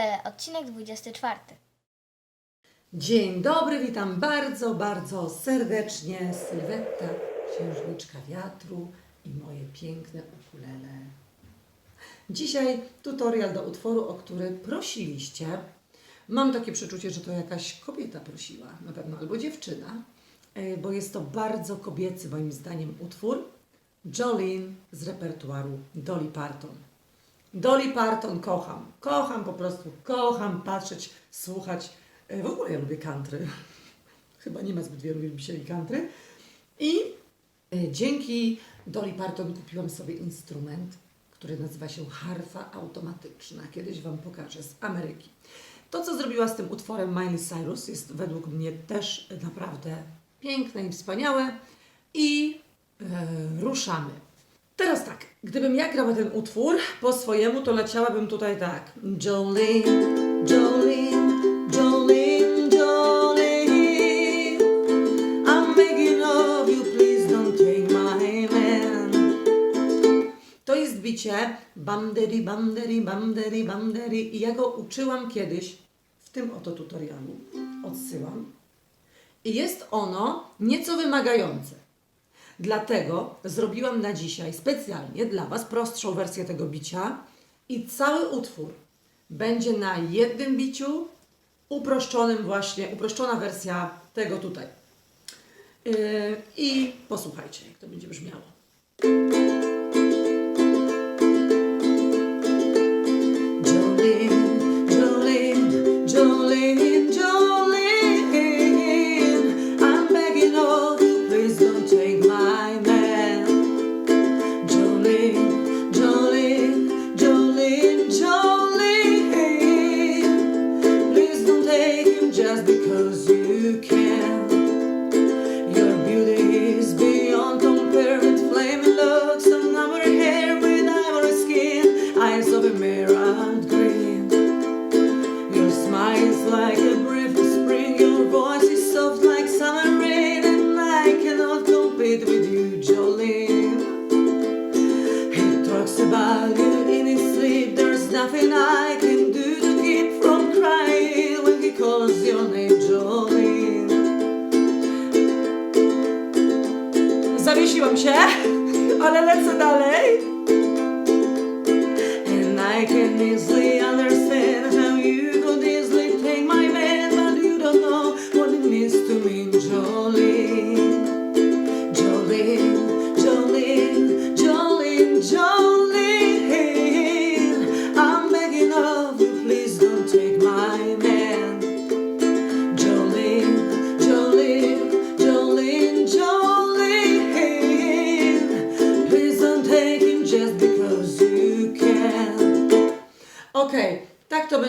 ukulele, odcinek 24. Dzień dobry, witam bardzo, bardzo serdecznie. Sylwetta, księżniczka wiatru i moje piękne ukulele. Dzisiaj tutorial do utworu, o który prosiliście. Mam takie przeczucie, że to jakaś kobieta prosiła, na pewno, albo dziewczyna, e, bo jest to bardzo kobiecy, moim zdaniem, utwór. Jolene z repertuaru Dolly Parton. Dolly Parton kocham. Kocham po prostu, kocham patrzeć, słuchać. E, W ogóle ja lubię country. Chyba nie ma zbyt wielu wielbicieli country. I e, dzięki Dolly Parton kupiłam sobie instrument, który nazywa się harfa automatyczna. Kiedyś Wam pokażę z Ameryki. To, co zrobiła z tym utworem Miley Cyrus, jest według mnie też naprawdę piękne i wspaniałe. I e, ruszamy. Teraz tak, gdybym ja grała ten utwór po swojemu, to leciałabym tutaj tak. Jolene, Jolene, Jolene, Jolene. I'm begging you, please don't take my man. To jest bicie banderi, banderi, banderi, banderi i ja go uczyłam kiedyś w tym oto tutorialu. Odsyłam. I jest ono nieco wymagające. Dlatego zrobiłam na dzisiaj specjalnie dla Was prostszą wersję tego bicia i cały utwór będzie na jednym biciu, uproszczonym właśnie, uproszczona wersja tego tutaj. Yy, I posłuchajcie, jak to będzie brzmiało. Like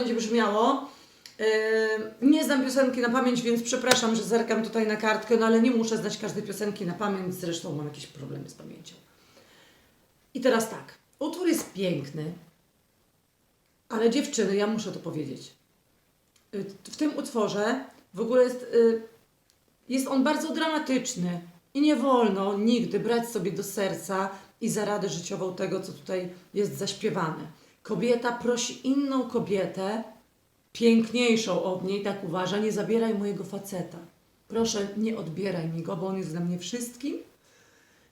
będzie brzmiało. Yy, nie znam piosenki na pamięć, więc przepraszam, że zerkam tutaj na kartkę, no ale nie muszę znać każdej piosenki na pamięć, zresztą mam jakieś problemy z pamięcią. I teraz tak, utwór jest piękny, ale dziewczyny, ja muszę to powiedzieć. Y, W tym utworze w ogóle jest, y, jest on bardzo dramatyczny i nie wolno nigdy brać sobie do serca i za radę życiową tego, co tutaj jest zaśpiewane. Kobieta prosi inną kobietę, piękniejszą od niej, tak uważa, nie zabieraj mojego faceta. Proszę, nie odbieraj mi go, bo on jest dla mnie wszystkim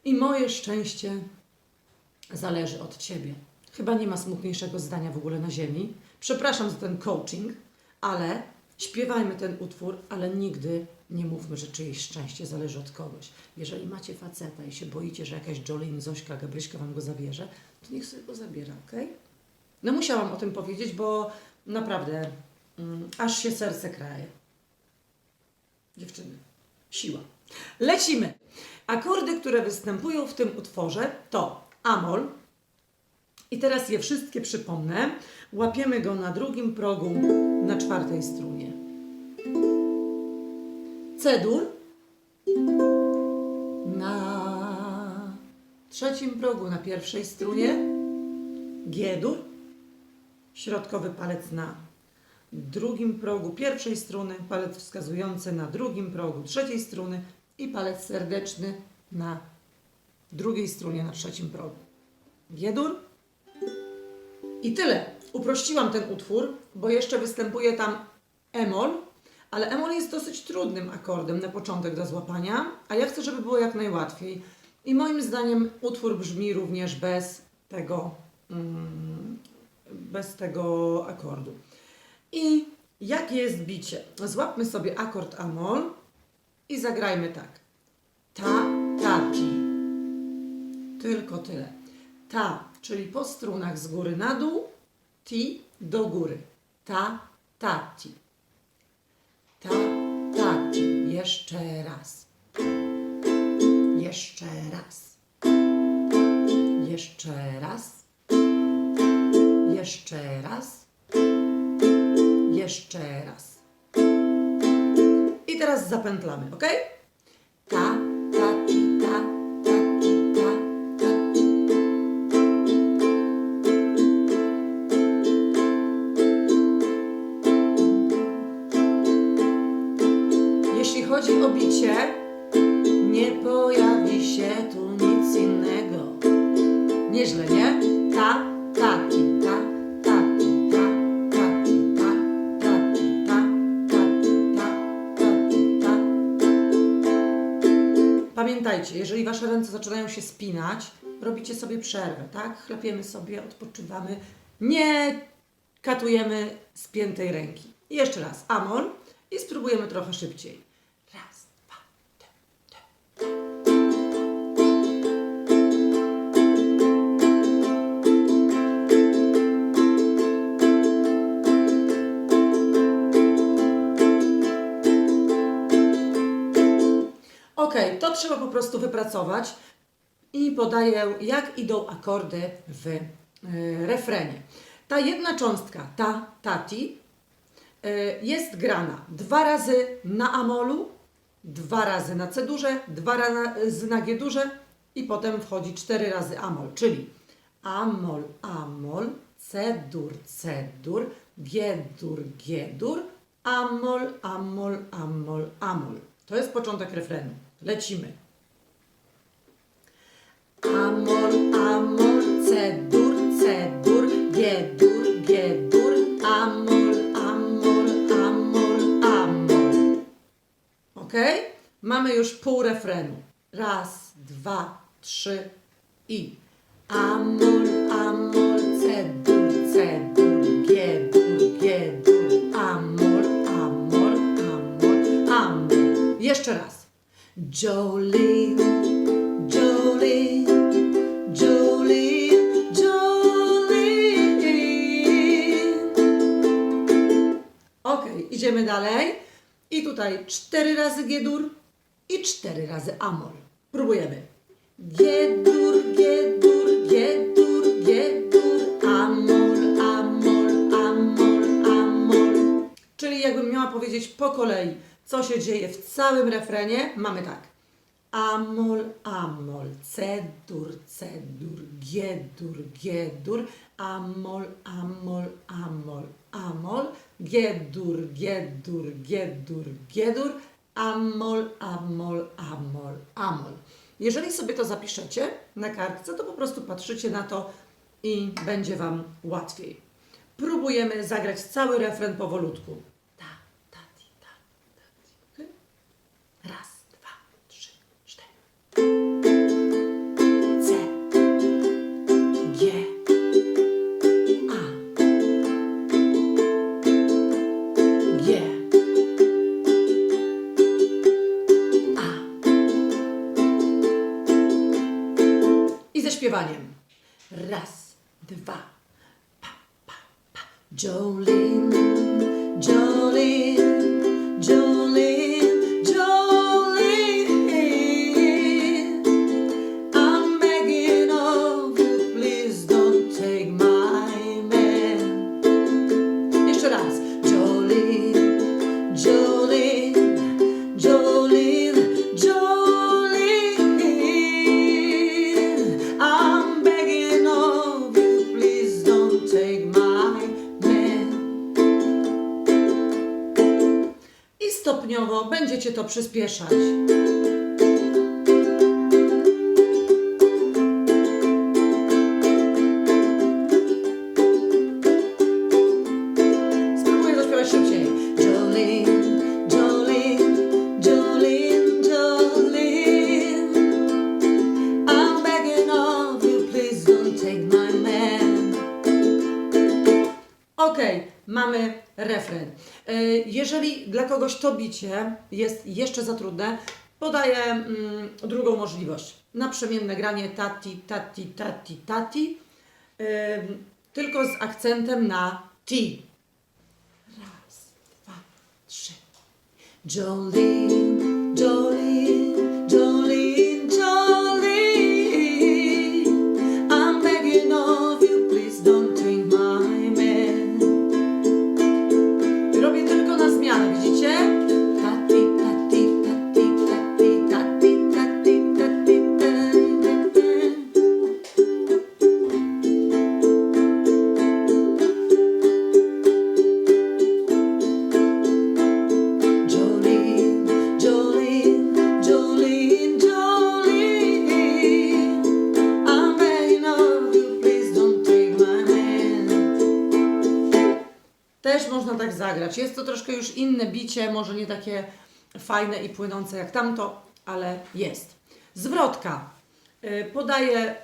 i moje szczęście zależy od ciebie. Chyba nie ma smutniejszego zdania w ogóle na ziemi. Przepraszam za ten coaching, ale śpiewajmy ten utwór, ale nigdy nie mówmy, że czyjeś szczęście zależy od kogoś. Jeżeli macie faceta i się boicie, że jakaś Jolene, Zośka, Gabryśka wam go zabierze, to niech sobie go zabiera, ok? No musiałam o tym powiedzieć, bo naprawdę mm, aż się serce kraje. Dziewczyny, siła. Lecimy. Akordy, które występują w tym utworze to Amol. I teraz je wszystkie przypomnę. Łapiemy go na drugim progu na czwartej strunie. C-dur na trzecim progu na pierwszej strunie. G-dur środkowy palec na drugim progu pierwszej struny, palec wskazujący na drugim progu trzeciej struny i palec serdeczny na drugiej strunie na trzecim progu. G-dur i tyle. uprościłam ten utwór, bo jeszcze występuje tam emol, ale emol jest dosyć trudnym akordem na początek do złapania, a ja chcę, żeby było jak najłatwiej. I moim zdaniem utwór brzmi również bez tego, mm, bez tego akordu. I jakie jest bicie? Złapmy sobie akord amol i zagrajmy tak. Ta, ta, ti. Tylko tyle. Ta, czyli po strunach z góry na dół, ti do góry. Ta, ta, ti. Ta, ta, ti. Jeszcze raz. Jeszcze raz. Jeszcze raz. Jeszcze raz. Jeszcze raz. I teraz zapętlamy, ok? Ta, Pamiętajcie, jeżeli wasze ręce zaczynają się spinać, robicie sobie przerwę, tak? Chlepiemy sobie, odpoczywamy. Nie katujemy spiętej ręki. I jeszcze raz, amol i spróbujemy trochę szybciej. Raz, dwa, trzy, cztery. To trzeba po prostu wypracować i podaję, jak idą akordy w y, refrenie. Ta jedna cząstka, ta, tati, y, jest grana dwa razy na amolu, dwa razy na C-durze, dwa razy na G-durze i potem wchodzi cztery razy amol, czyli amol, amol, C-dur, C-dur, G-dur, G-dur, amol, amol, amol, amol. To jest początek refrenu. Lecimy. Amol, amol, C-dur, C-dur, G-dur, G-dur, amol, amol, amol, amol. Ok? Mamy już pół refrenu. Raz, dwa, trzy i amol, amol, C-dur, C-dur, G-dur, G-dur, amol, amol, amol, amol. Jeszcze raz. Jolene, Jolene, Jolene, Jolene. Ok, idziemy dalej. I tutaj cztery razy G-dur i cztery razy Amol. Próbujemy. G-dur, G-dur, G-dur, G-dur, Amol, Amol, Amol, Amol. Czyli jakbym miała powiedzieć po kolei, co się dzieje w całym refrenie, mamy tak. Amol, amol, C-dur, C-dur, G-dur, G-dur, amol, amol, amol, amol, G-dur, G-dur, G-dur, G-dur, amol, amol, amol, amol. Jeżeli sobie to zapiszecie na kartce, to po prostu patrzycie na to i będzie Wam łatwiej. Próbujemy zagrać cały refren powolutku. Śpiewaniem. Raz, dwa, pa, pa, pa. Jolene, Jolene, Jolene, stopniowo będziecie to przyspieszać. Mamy refren. E, Jeżeli dla kogoś to bicie jest jeszcze za trudne, podaję mm, drugą możliwość. Naprzemienne granie tati, tati, tati, tati, Ym, tylko z akcentem na ti. Raz, dwa, trzy. Jolene, Też można tak zagrać. Jest to troszkę już inne bicie, może nie takie fajne i płynące jak tamto, ale jest. Zwrotka. Y, Podaję,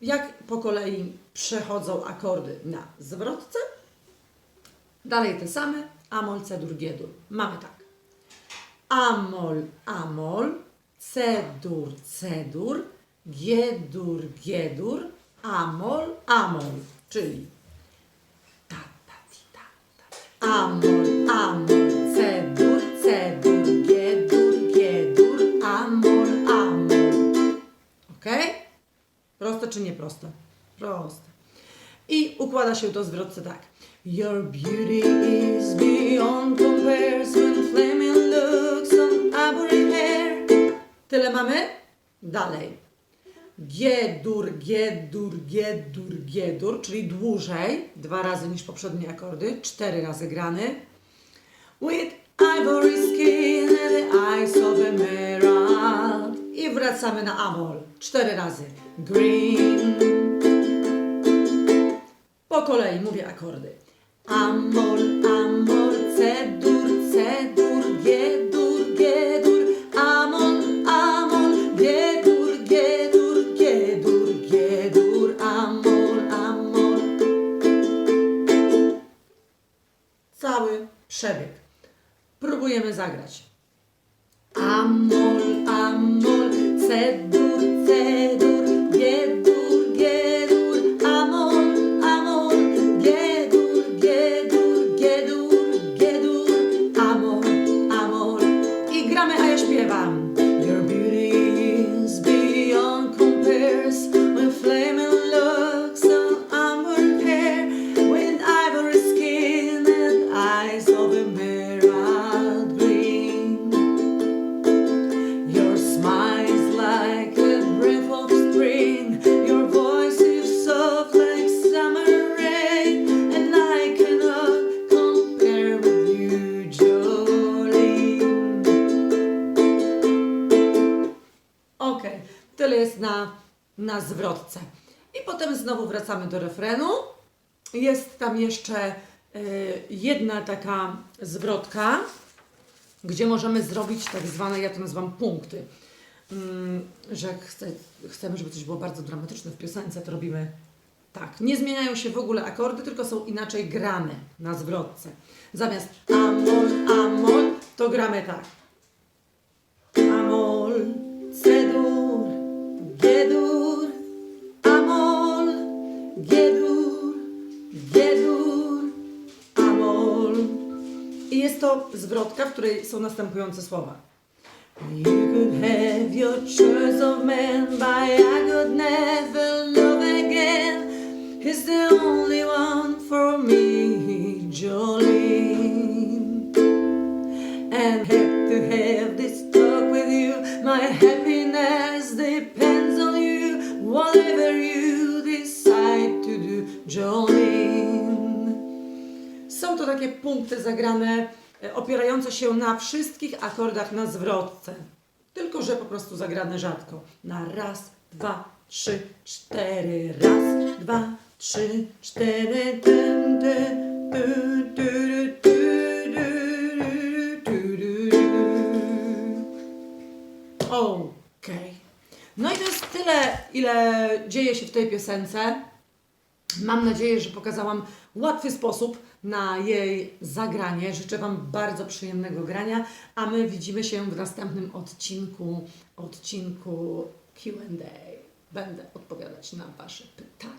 jak po kolei przechodzą akordy na zwrotce. Dalej te same. Amol, cedur, giedur. Mamy tak. Amol, amol, cedur, cedur, giedur, giedur, amol, amol. Czyli ta, ta, ti, ta, ta. Amol, amol, cedur, cedur, giedur, giedur, amol, amol. Ok? Proste czy nie proste? Proste. I układa się to w zwrotce tak. Your beauty is beyond comparison, flaming looks on ivory hair. Tyle mamy? Dalej. G-dur, G-dur, G-dur, G-dur, czyli dłużej, dwa razy niż poprzednie akordy, cztery razy grany. With ivory skin and the eyes of emerald. I wracamy na amol, cztery razy. Green. Po kolei mówię akordy. Amol, amol, cedur, cedur, giedur, Cały przebieg. Próbujemy zagrać. Amol, amol, cedur, zwrotce. I potem znowu wracamy do refrenu. Jest tam jeszcze y, jedna taka zwrotka, gdzie możemy zrobić tak zwane, ja to nazywam punkty. Mm, że chce, chcemy, żeby coś było bardzo dramatyczne w piosence, to robimy tak. Nie zmieniają się w ogóle akordy, tylko są inaczej grane na zwrotce. Zamiast amol, amol, to gramy tak. Jest to zwrotka, w której są następujące słowa. You could have your choice of man, but I could never love again. He's the only one for me, Jolene. And have to have this talk with you. My happiness Są to takie punkty zagrane, e, opierające się na wszystkich akordach na zwrotce. Tylko, że po prostu zagrane rzadko. Na raz, dwa, trzy, cztery. Raz, dwa, trzy, cztery. Dyn, dy, du, du, du, du, du, du, du. Okej. No i to jest tyle, ile dzieje się w tej piosence. Mam nadzieję, że pokazałam łatwy sposób na jej zagranie. Życzę Wam bardzo przyjemnego grania, a my widzimy się w następnym odcinku, odcinku Q&A. Będę odpowiadać na Wasze pytania.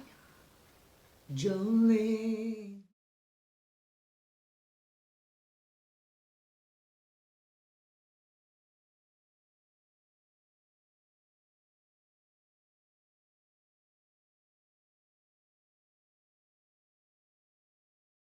Jolene.